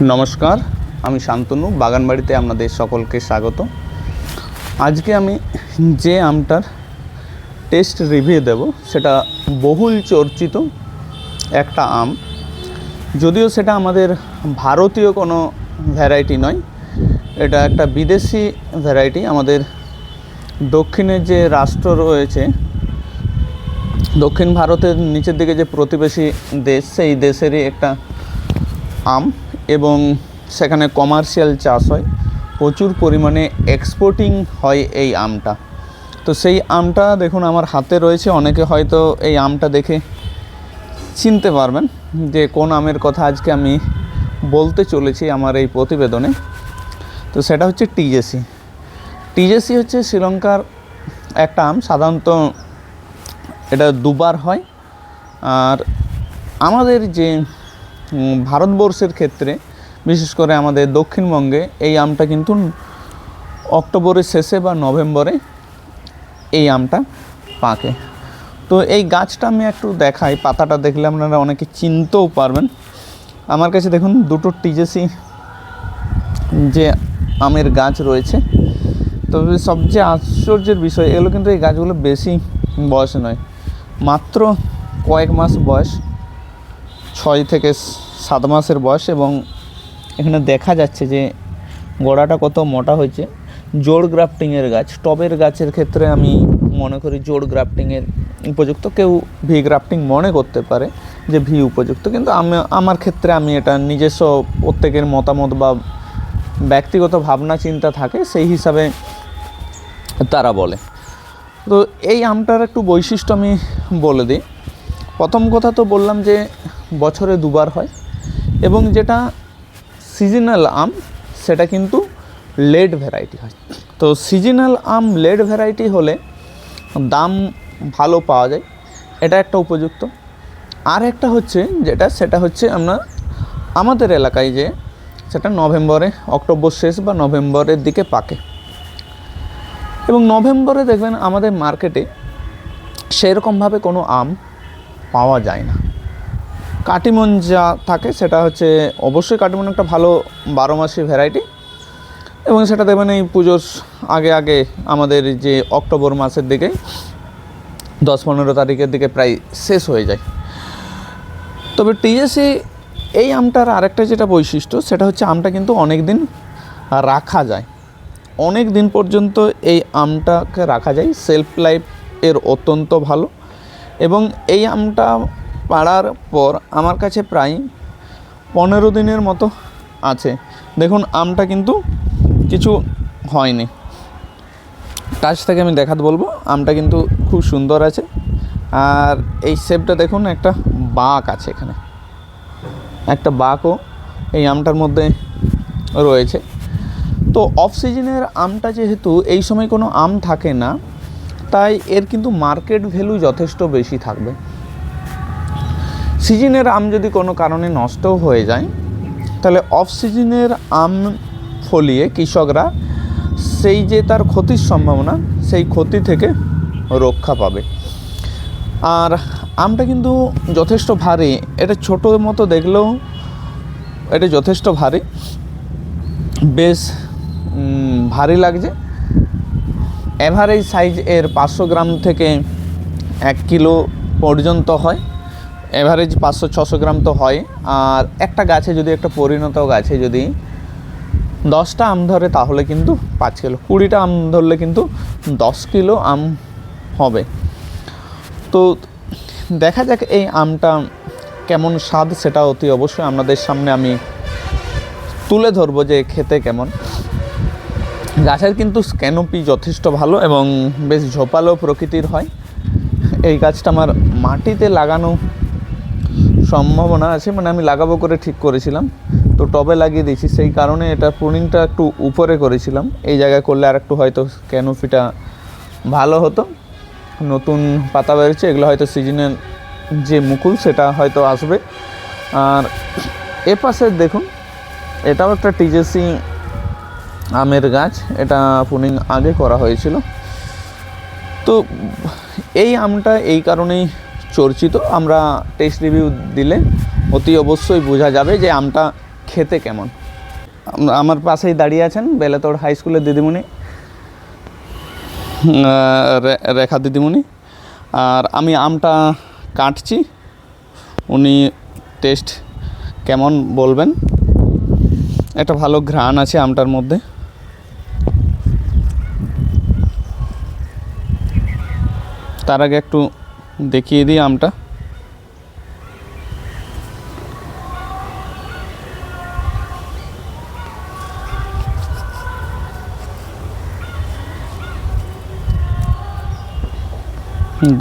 নমস্কার, আমি শান্তনু, বাগানবাড়িতে আপনাদের সকলকে স্বাগত। আজকে আমি যে আমটার টেস্ট রিভিউ দেব, সেটা বহুল চর্চিত একটা আম। যদিও সেটা আমাদের ভারতীয় কোনো ভ্যারাইটি নয়, এটা একটা বিদেশি ভ্যারাইটি আমাদের দক্ষিণের যে রাষ্ট্র রয়েছে, দক্ষিণ ভারতের নিচের দিকে যে প্রতিবেশী দেশ, সেই দেশেরই একটা আম এবং সেখানে কমার্শিয়াল চাষ হয়। প্রচুর পরিমাণে এক্সপোর্টিং হয় এই আমটা। তো সেই আমটা দেখুন আমার হাতে রয়েছে, অনেকে হয়তো এই আমটা দেখে চিনতে পারবেন যে কোন আমের কথা আজকে আমি বলতে চলেছি আমার এই প্রতিবেদনে। তো সেটা হচ্ছে টিজেসি। টিজেসি হচ্ছে শ্রীলঙ্কার একটা আম, সাধারণত এটা দুবার হয়। আর আমাদের যে ভারতবর্ষের ক্ষেত্রে, বিশেষ করে আমাদের দক্ষিণবঙ্গে, এই আমটা কিন্তু অক্টোবরের শেষে বা নভেম্বরে এই আমটা পাকে। তো এই গাছটা আমি একটু দেখাই, পাতাটা দেখলে আপনারা অনেকে চিনতেও পারবেন। আমার কাছে দেখুন, দুটো টিজেসি যে আমের গাছ রয়েছে। তবে সবচেয়ে আশ্চর্যের বিষয়, এগুলো কিন্তু এই গাছগুলো বেশি বয়স নয়, মাত্র কয়েক মাস বয়স। ছয় থেকে সাত মাসের বয়স এবং এখানে দেখা যাচ্ছে যে গোড়াটা কত মোটা হয়েছে। জোড় গ্রাফটিংয়ের গাছ, টবের গাছের ক্ষেত্রে আমি মনে করি জোড় গ্রাফটিংয়ের উপযুক্ত। কেউ ভি গ্রাফটিং মনে করতে পারে যে ভি উপযুক্ত, কিন্তু আমি, আমার ক্ষেত্রে আমি এটা নিজস্ব প্রত্যেকের মতামত বা ব্যক্তিগত ভাবনা, চিন্তা থাকে, সেই হিসাবে তারা বলে। তো এই আমটার একটু বৈশিষ্ট্য আমি বলে দিই। প্রথম কথা তো বললাম যে বছরে দুবার হয় এবং যেটা সিজনাল আম, সেটা কিন্তু লেড ভ্যারাইটি হয়। তো সিজনাল আম লেড ভ্যারাইটি হলে দাম ভালো পাওয়া যায়, এটা একটা উপযুক্ত। আর একটা হচ্ছে যেটা, সেটা হচ্ছে আমরা আমাদের এলাকায় যে সেটা নভেম্বরে, অক্টোবর শেষ বা নভেম্বরের দিকে পাকে। এবং নভেম্বরে দেখবেন আমাদের মার্কেটে সেরকমভাবে কোনো আম পাওয়া যায় না। কাটিমন যা থাকে সেটা হচ্ছে অবশ্যই কাটিমন একটা ভালো বারো মাসি ভ্যারাইটি এবং সেটা দেখবেন এই পুজোর আগে আগে আমাদের যে অক্টোবর মাসের দিকে দশ পনেরো তারিখের দিকে প্রায় শেষ হয়ে যায়। তবে টিএসি এই আমটার আরেকটা যেটা বৈশিষ্ট্য সেটা হচ্ছে আমটা কিন্তু অনেক দিন রাখা যায়। অনেক দিন পর্যন্ত এই আমটাকে রাখা যায়। সেলফ লাইফ এর অত্যন্ত ভালো। এবং এই আমটা পাড়ার পর আমার কাছে প্রায় পনেরো দিনের মতো আছে। দেখুন, আমটা কিন্তু কিছু হয়নি। টাচ থেকে আমি দেখাতে বলব, আমটা কিন্তু খুব সুন্দর আছে। আর এই শেপটা দেখুন, একটা বাঁক আছে এখানে। একটা বাঁকও এই আমটার মধ্যে রয়েছে। তো অফ সিজনের আমটা যেহেতু এই সময় কোনো আম থাকে না তাই এর কিন্তু মার্কেট ভ্যালু যথেষ্ট বেশি থাকবে। সিজনের আম যদি কোনো কারণে নষ্টও হয়ে যায়, তাহলে অফ সিজনের আম ফলিয়ে কৃষকরা সেই যে তার ক্ষতির সম্ভাবনা, সেই ক্ষতি থেকে রক্ষা পাবে। আর আমটা কিন্তু যথেষ্ট ভারী, এটা ছোটো মতো দেখলেও এটা যথেষ্ট ভারী। বেশ ভারী লাগছে। অ্যাভারেজ সাইজ এর পাঁচশো গ্রাম থেকে এক কিলো পর্যন্ত হয়। অ্যাভারেজ পাঁচশো ছশো গ্রাম তো হয়। আর একটা গাছে যদি, একটা পরিণত গাছে যদি দশটা আম ধরে, তাহলে কিন্তু পাঁচ কিলো। কুড়িটা আম ধরলে কিন্তু দশ কিলো আম হবে। তো দেখা যাক এই আমটা কেমন স্বাদ, সেটা অতি অবশ্যই আপনাদের সামনে আমি তুলে ধরবো যে খেতে কেমন। গাছের কিন্তু স্ক্যানোপি যথেষ্ট ভালো এবং বেশ ঝোপালো প্রকৃতির হয়। এই গাছটা আমার মাটিতে লাগানো সম্ভাবনা আছে মানে আমি লাগাবো করে ঠিক করেছিলাম। তো টবে লাগিয়ে দিয়েছি, সেই কারণে এটা প্রুনিংটা একটু উপরে করেছিলাম। এই জায়গায় করলে আর একটু হয়তো ক্যানোপিটা ভালো হতো। নতুন পাতা বেরোচ্ছে, এগুলো হয়তো সিজনের যে মুকুল সেটা হয়তো আসবে। আর এ পাশে দেখুন, এটাও একটা টিজেসি আমের গাছ, এটা পুনিং আগে করা হয়েছিল। তো এই আমটা এই কারণেই চর্চিত। আমরা টেস্ট রিভিউ দিলে অতি অবশ্যই বোঝা যাবে যে আমটা খেতে কেমন। আমার পাশেই দাঁড়িয়ে আছেন বেলাতোড় হাই স্কুলের দিদিমণি রেখা দিদিমণি। আর আমি আমটা কাটছি। উনি টেস্ট কেমন বলবেন? একটা ভালো ঘ্রাণ আছে আমটার মধ্যে। তার আগে একটু দেখিয়ে দিই আমটা।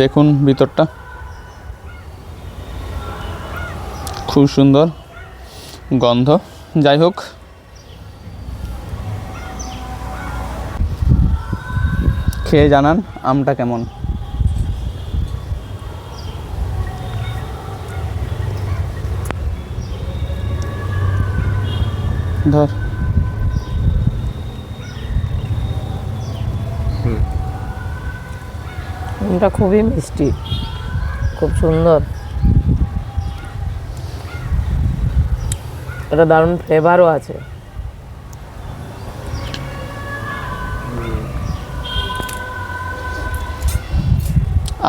দেখুন ভিতরটা। খুব সুন্দর গন্ধ। যাই হোক। খেয়ে জানান আমটা কেমন। ধর। আমটা খুবই মিষ্টি খুব সুন্দর। এটা দারুণ ফ্লেভারও আছে।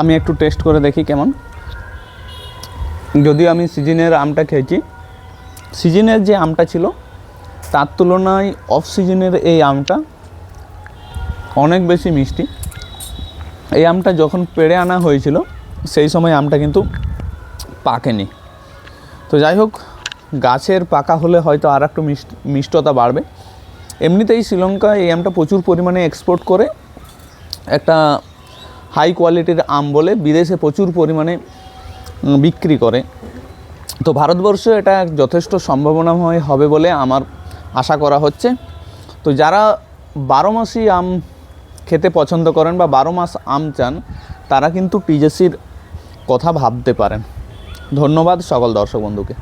আমি একটু টেস্ট করে দেখি কেমন। যদিও আমি সিজনের আমটা খেয়েছি। সিজনের যে আমটা ছিল তার তুলনায় অফ সিজনের এই আমটা অনেক বেশি মিষ্টি। এই আমটা যখন পেড়ে আনা হয়েছিল, সেই সময় আমটা কিন্তু পাকেনি। তো যাই হোক, গাছের পাকা হলে হয়তো আর একটু মিষ্ট, মিষ্টতা বাড়বে। এমনিতেই শ্রীলঙ্কা এই আমটা প্রচুর পরিমাণে এক্সপোর্ট করে একটা হাই কোয়ালিটির আম বলে বিদেশে প্রচুর পরিমাণে বিক্রি করে। তো ভারতবর্ষে এটা যথেষ্ট সম্ভাবনাময় হবে বলে আমার আশা করা হচ্ছে। তো যারা বারো মাসই আম খেতে পছন্দ করেন বা বারো মাস আম চান, তারা কিন্তু টিজেসির কথা ভাবতে পারেন। ধন্যবাদ সকল দর্শক বন্ধুকে।